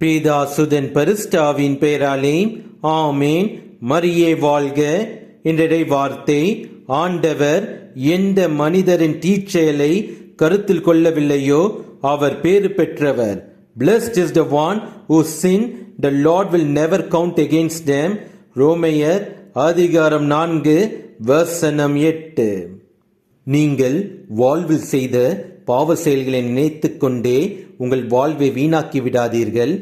பேதா சுதன் பரிஸ்டாவின் பெயராலே ஆமேன். மரியே வாழ்க. என்றடை வார்த்தை ஆண்டவர் எந்த மனிதரின் தீச்செயலை கருத்தில் கொள்ளவில்லையோ அவர் பேறு பெற்றவர். Blessed is the one who sin the Lord will never count against them ரோமையர் அதிகாரம் நான்கு வசனம் எட்டு. நீங்கள் வாழ்வில் செய்த பாவ செயல்களை நினைத்து கொண்டே உங்கள் வாழ்வை வீணாக்கி விடாதீர்கள்.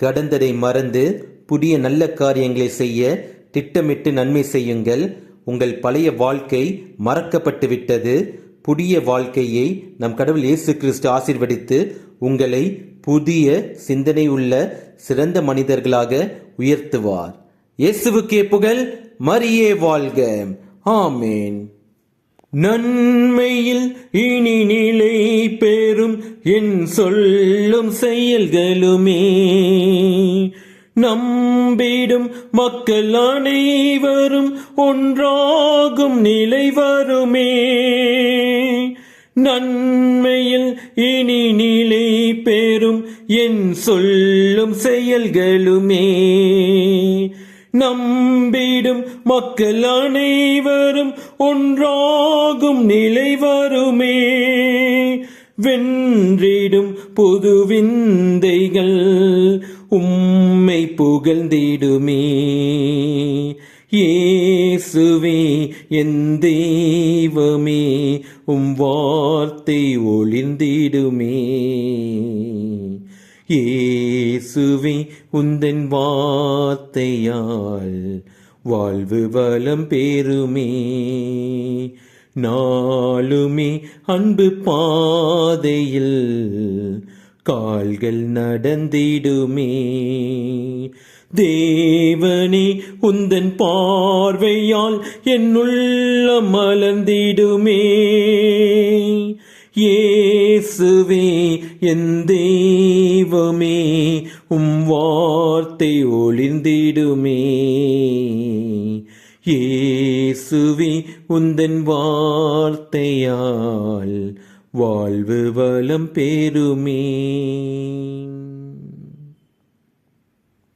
கடந்ததை மறந்து புதிய நல்ல காரியங்களை செய்ய திட்டமிட்டு நன்மை செய்யுங்கள். உங்கள் பழைய வாழ்க்கை மறக்கப்பட்டு விட்டது புதிய வாழ்க்கையை நம் கடவுள் இயேசு கிறிஸ்து ஆசீர்வதித்து உங்களை புதிய சிந்தனை உள்ள சிறந்த மனிதர்களாக உயர்த்துவார். இயேசுவுக்கே புகழ் மரியே வாழ்க. ஆமேன். நன்மையில் இனி நிலை பெறும் என் சொல்லும் செயல்களுமே. நம்பிடும் மக்கள் அனைவரும் ஒன்றாகும் நிலை வருமே. நன்மையில் இனி நிலை பெறும் என் சொல்லும் செயல்களுமே. நம்பிடும் மக்கள் அனைவரும் ஒன்றாகும் நிலை வருமே. வென்றிடும் புது விந்தைகள் உம்மை புகழ்ந்திடுமே. இயேசுவே என் தெய்வமே உம் வார்த்தை ஒளிந்திடுமே இயேசுவே உந்தன் வார்த்தையால் வாழ்வு வளம் பெருமே நாளுமே அன்பு பாதையில் கால்கள் நடந்திடுமே. தேவனே உந்தன் பார்வையால் என்னுள்ள மலர்ந்திடுமே இயேசுவே என் தெய்வமே உம் வார்த்தை ஒளிர்ந்திடுமே. இயேசுவே உந்தன் வார்த்தையால் வாழ்வு வளம் பெருமே